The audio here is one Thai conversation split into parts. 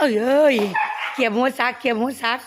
เอ้ยเกียบหัวซักเกียบหัวซัก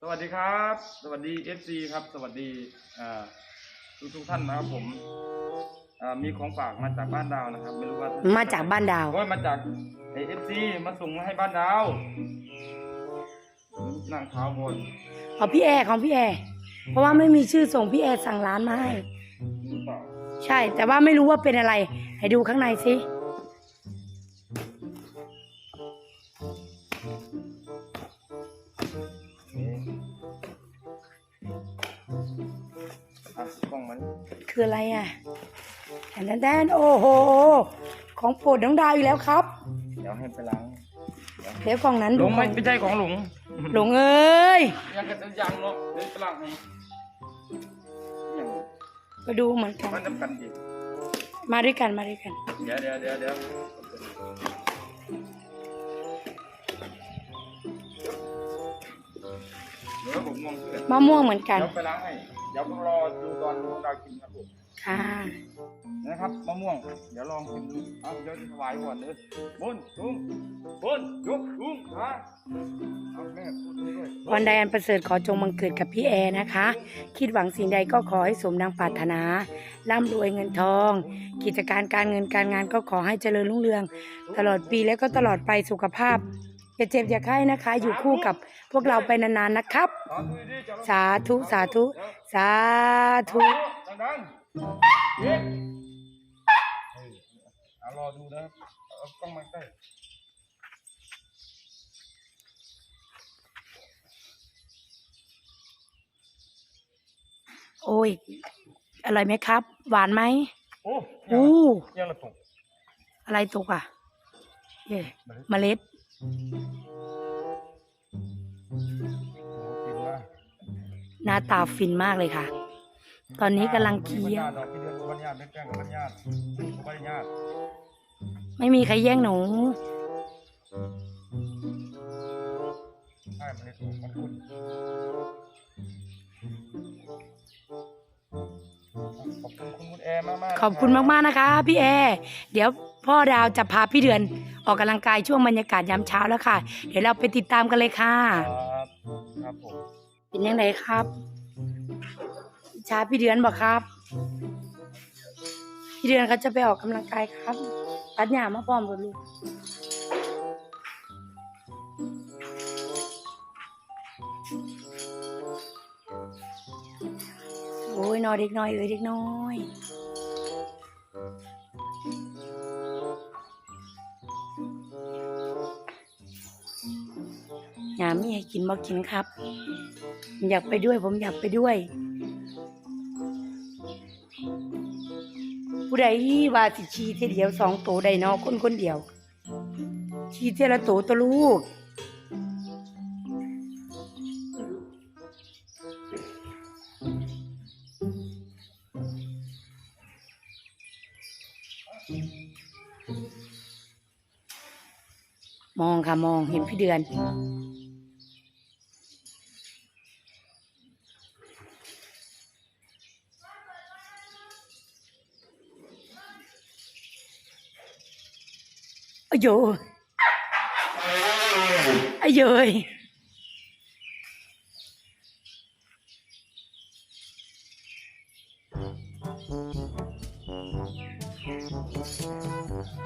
สวัสดีครับ สวัสดี FC ครับ สวัสดีอ่าทุกทุกๆท่านนะครับผมอ่ามีของฝากมาจากบ้านดาวนะครับ ไม่รู้ว่ามาจากบ้านดาวโอ้ยมาจากไอเอฟซีมาส่งมาให้บ้านดาวนั่งเท้าบนเอาพี่แอร์ของพี่แอร์เพราะว่าไม่มีชื่อส่งพี่แอร์สั่งร้านมาให้หรือเปล่าใช่ แต่ว่าไม่รู้ว่าเป็นอะไร ให้ดูข้างในสิ คืออะไรอะแทนแทนโอ้โห ของโปรดน้องดาวอีกแล้วครับ เดี๋ยวให้ไปล้างเดี๋ยวกล่องนั้นหลดูงขไม่องไม่ใช่ของหลงหลงเอ้ยยังกันจะยังเนาะเดี๋ยวไปล้างให้ยังก็ดูเหมือนกันมันน้ำกันดิมาด้วยกันมาด้วยกัน เดี๋ยวเดี๋ยวเดี๋ยวเดี๋ยวเดี๋ยวผมมองเกิดมะม่วงเหมือนกันเดี๋ยวไปล้างให้ เดี๋ยวรอดูตอนน้องดาวกินครับผมค่ะนะครับมะม่วง เดี๋ยวลองชิมดูเอาเดี๋ยวถวายก่อนเลยบนลุงบนยกลุงฮะเอาแม่พูดด้วยวันใดอันประเสริฐขอจงบังเกิดกับพี่แอร์นะคะ คิดหวังสิ่งใดก็ขอให้สมดังปรารถนาร่ำรวยเงินทอง กิจการการเงินการงานก็ขอให้เจริญรุ่งเรือง ตลอดปีและก็ตลอดไปสุขภาพอย่าเจ็บอย่าไข้นะคะ อยู่คู่กับพ วกเราไปนานๆนะครับตอนดูดีๆจะสาธุสาธุ สาธุดังๆเย็นเอารอดูนะครับเอากล้องมาใกล้โอ้ย อร่อยไหมครับ หวานไหมโอ้อู้ยังละตุกอะไรตกอะ เย่เมล็ดโอ้กินมา หน้าตาฟินมากเลยค่ะ ตอนนี้กำลังเคี้ยวไม่มีใครแย่งหนู ใช่มันเลยถูกมันคุณขอบคุณคุณคุณแอร์มากมากขอบคุณมากๆนะคะ พี่แอร์เดี๋ยวพ่อดาวจะพาพี่เดือนออกกำลังกายช่วงบรรยากาศยามเช้าแล้วค่ะ เดี๋ยวเราไปติดตามกันเลยค่ะ ครับครับผมเป็นยังไงครับชาพี่เดือนบอกครับ พี่เดือนเขาจะไปออกกำลังกายครับ ปัดหยามาพร้อมกับลูก ยนอนเด็กน้อยเอ้ยเด็กน้อยหยามีให้กินบ่กินครับ อยากไปด้วยผมอยากไปด้วย ผู้ใดว่าสิชีเทเดียวสองโตได้นอคนคนเดียวชีเทละโตตัวลูก มองค่ะมองเห็นพี่เดือนโอ้โยอะเยยอ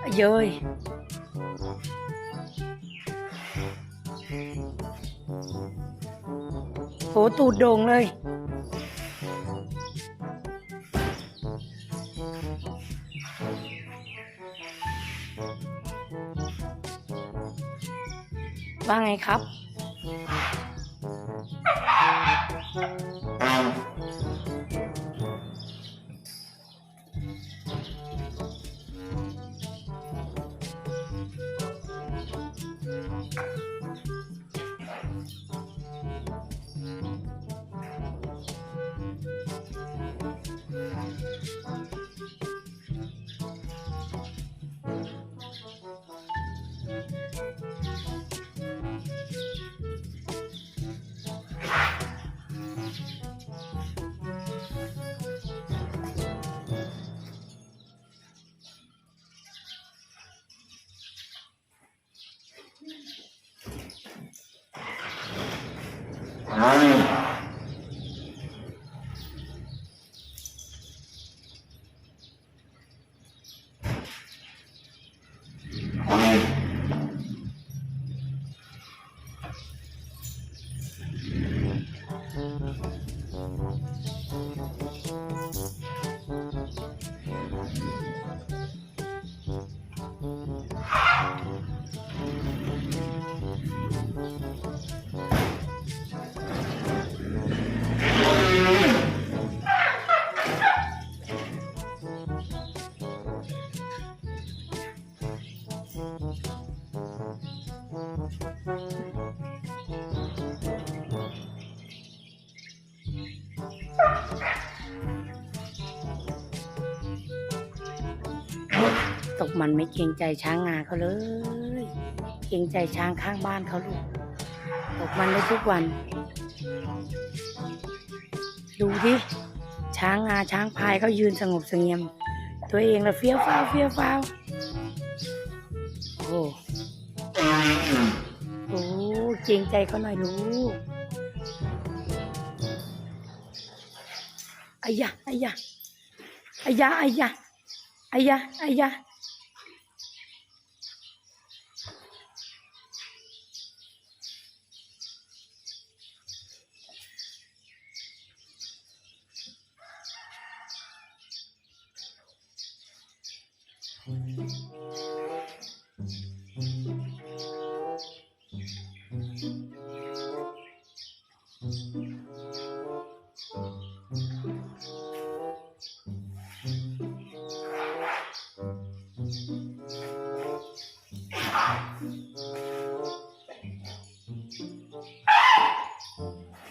ะเยย ตูดโด่งเลย ว่าไงครับ Amén. ตกมันไม่เกรงใจช้างงาเขาเลย เกรงใจช้างข้างบ้านเขาลูก ตกมันได้ทุกวัน ดูที่ช้างงาช้างพายเขายืนสงบเสงี่ยม ตัวเองละเฟี้ยวฟ้าวเฟี้ยวฟ้าว กรงใจเขาหน่อยลูกอายะอายะอายะอายะอายะอายะ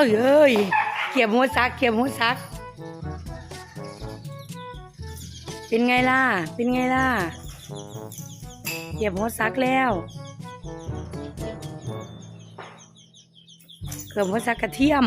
เอ้ยเอ้ยเกียบหัวซักเกียบหัวซัก เป็นไงล่ะ เป็นไงล่ะเขียบหัวซักแล้วเขียบหัวซักกระเทียม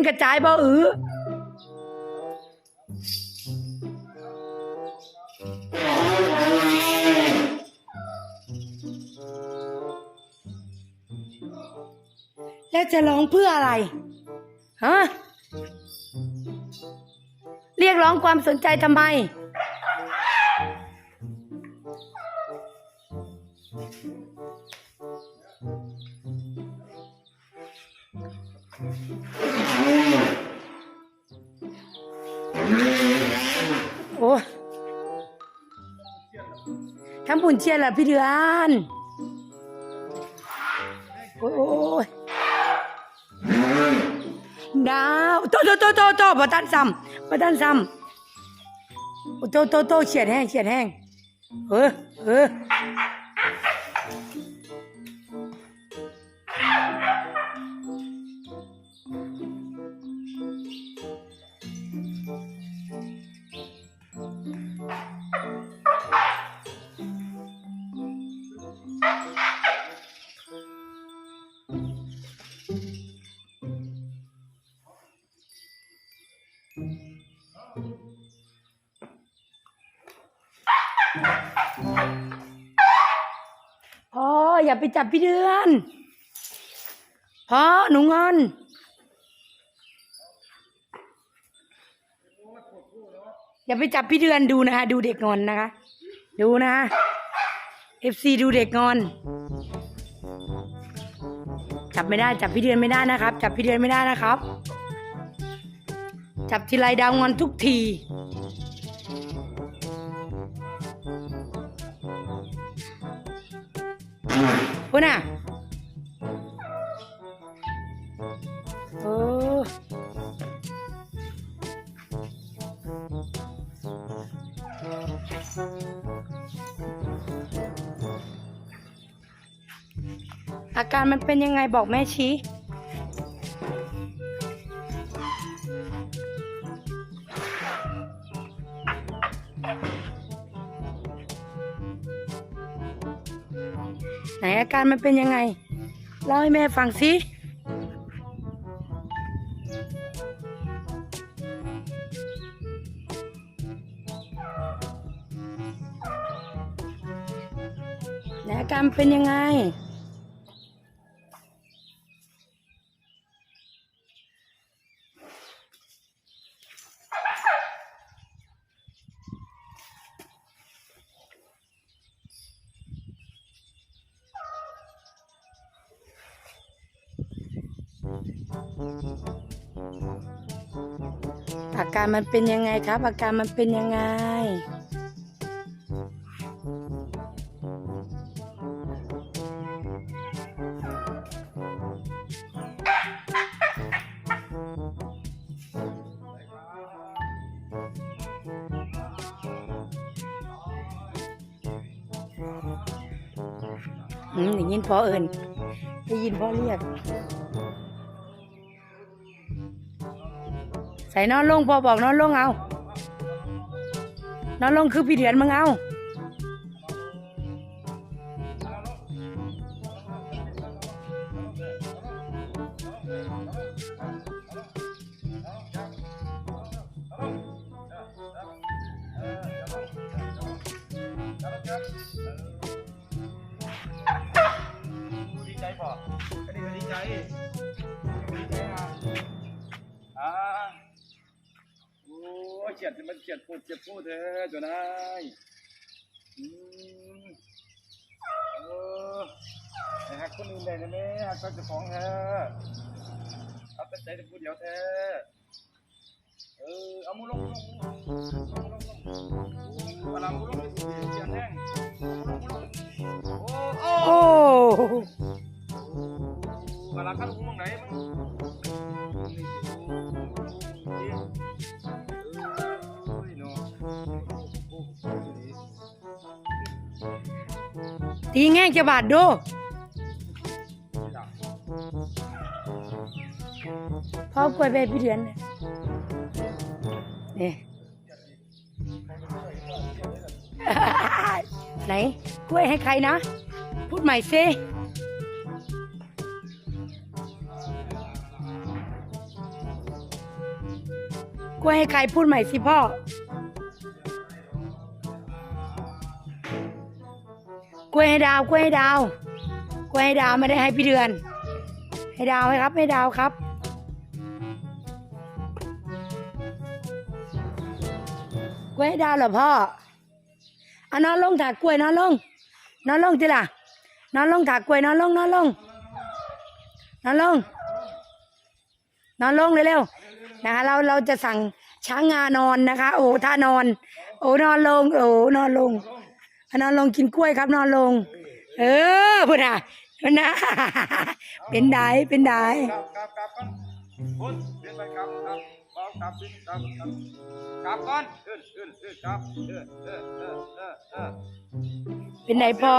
นกระจายบ่อือแล้วจะร้องเพื่ออะไรฮะเรียกร้องความสนใจทำไมโทำบุญเชียร์เหรอพี่เดือนโอ้ยดาวโตโตโตโตโตบตันซ้ำบตันซ้ำโอ้โตโตโตเฉียดแห้งเฉียดแห้งเออเออ อย่าไปจับพี่เดือนพ่อหนูงอนอย่าไปจับพี่เดือนดูนะคะดูเด็กงอนนะคะ ดูนะคะเอฟซีดูเด็กงอน จับไม่ได้จับพี่เดือนไม่ได้นะครับ จับพี่เดือนไม่ได้นะครับ จับทีไรดาวงอนทุกที พูดน่ะโอ้อาการมันเป็นยังไงบอกแม่ชี้ ไหนอาการมันเป็นยังไง เล่าให้แม่ฟังสิไหนอาการเป็นยังไง อาการมันเป็นยังไงครับ อาการมันเป็นยังไง อืมได้ยินพ่อเอิญได้ยินพ่อเรียก ใส่นอนลงพอบอกนอนลงเอา นอนลงคือพี่เดือนมึงเอา ยดมันเฉียดพูดเฉียดพูดเถอะเจ้านายอืมเออไอ้ฮักคนอื่นได้นะแม่ฮักก็จะฟ้องเธอเอาแต่ใจแต่พูดเดียวเธอเออเอามือลงมือลงลงมือลงลงเวลามือลงเสียดแห้งมือลงมือลงโอ้โอ้โอ้เวลาเข้าหูมองไหนมึง ตีแง่จะบาดดูพ่อกล้วยไปพี่เดือนเนี่ยไหนกล้วยให้ใครนะ พูดใหม่สิกล้วยให้ใครพูดใหม่สิพ่อ ล้วยให้ดาวกล้วยให้ดาวกล้วยให้ดาวไม่ได้ให้พี่เดือน ให้ดาวไหมครับให้ดาวครับกล้วยให้ดาวเหรอพ่ออนอนลงถากกล้วยนอนลงนอนลงจิล่ะนอนลงถากกล้วยนอนลงนอนลงนอนลงนอนลงเร็วๆนะคะเราเราจะสั่งช้างงานอนนะคะ โอ้ท่านอน โอ้นอนลง โอ้นอนลง นอนลงกินกล้วยครับนอนลง เออพุ่นอะพุ่นนะเป็นไดเป็นไดกลับกลับกลับก่อนคุณเดินไปกลับกลับบอกกลับสิกลับกลับกลับก่อนเดินเดินเดินกลับเดินเดินเดินเดินเดินเป็นไดพอ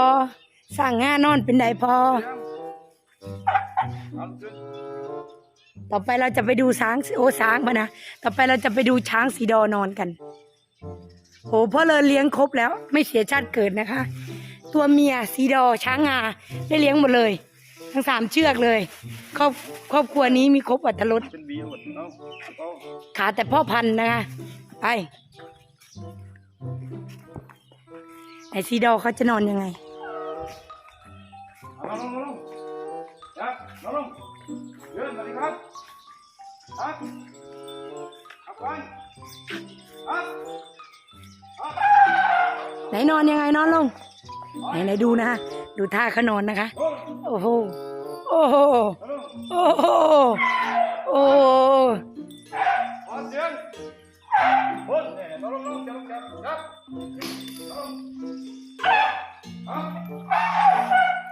สั่งงานอนเป็นไดพอเสียงเอาขึ้นต่อไปเราจะไปดูช้างโอ้ช้างปะนะ ต่อไปเราจะไปดูช้างสีดอนอนกัน โหพ่อเลยเลี้ยงครบแล้วไม่เสียชาติเกิดนะคะ ตัวเมียสีดอช้างงาได้เลี้ยงหมดเลย ทั้งสามเชือกเลย ครอบครอบครัวนี้มีครบอัตรสเป็นบีหมดเนาะขาแต่พ่อพันธุ์นะคะ ไปไอซีดอเขาจะนอนยังไงเอาลงลงลงยับลงลงเดินสวัสดีครับครับครับก่อนครับครับ ไหนนอนยังไงนอนลง ไหนไหนดูนะ ดูท่าเขานอนนะคะ โอ้โห โอ้โห โอ้โห โอ้โหขอเสียงคนเนี่ยลงลงจับจับจับลงครับ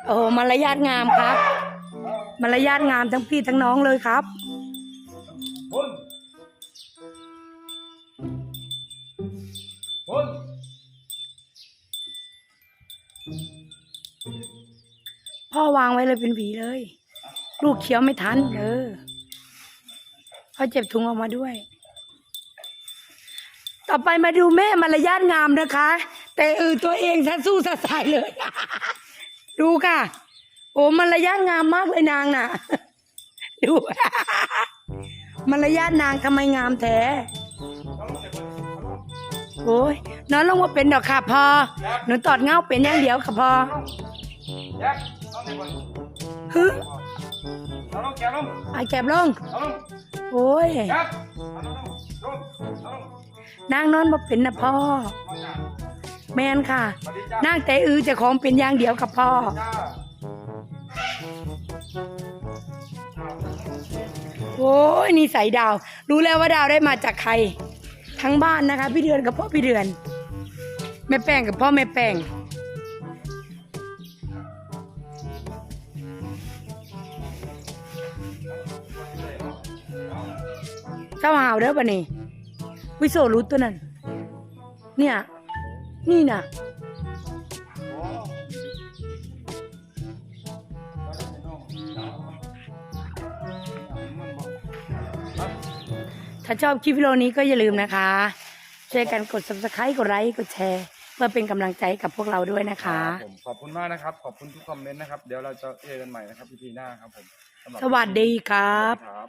โอ้โหมารยาทงามครับ มารยาทงามทั้งพี่ทั้งน้องเลยครับ วางไว้เลยเป็นหวีเลย ลูกเคี้ยวไม่ทันเออพ่อเจ็บถุงออกมาด้วย ต่อไปมาดูแม่มารยาทงามนะคะ แต่เออตัวเองซะสู้ซะสายเลย ดูค่ะ โอ้มารยาทงามมากเลยนางน่ะ ดูมารยาทนางทำไมงามแท้โอ้ยน้องลงว่าเป็นดอกค่ะพอหนูตอดเงาเป็นอย่างเดียวค่ะพอ ยักเอาไหนก่อนฮึเอาลงแกลงไอาแก็บลงเอาลงโอ้ยยักเอาลงลงเอาลงนางนอนบ่เป็นนะพ่อมาจ้าแมนค่ะสวัสดีจ้านางแต่อือเจะของเป็นอย่างเดียวกับพ่อจ้าโอ้ยนี่ใส่ดาว รู้แล้วว่าดาวได้มาจากใคร ทั้งบ้านนะคะ พี่เดือนกับพ่อพี่เดือน แม่แป้งกับพ่อแม่แป้ง เจ้าหาวเด้อปะนี่วิโซรู้ตัวนั้น เนี่ย นี่น่ะถ้าชอบคลิปวิดีโอนี้ก็อย่าลืมนะคะช่วยกันกด subscribe กดไลค์กดแชร์เพื่อเป็นกำลังใจกับพวกเราด้วยนะคะผมขอบคุณมากนะครับ ขอบคุณทุกคอมเมนต์นะครับ เดี๋ยวเราจะเจอกันใหม่นะครับพีพีหน้าครับผมำหรับสวัสดีครับ ครับ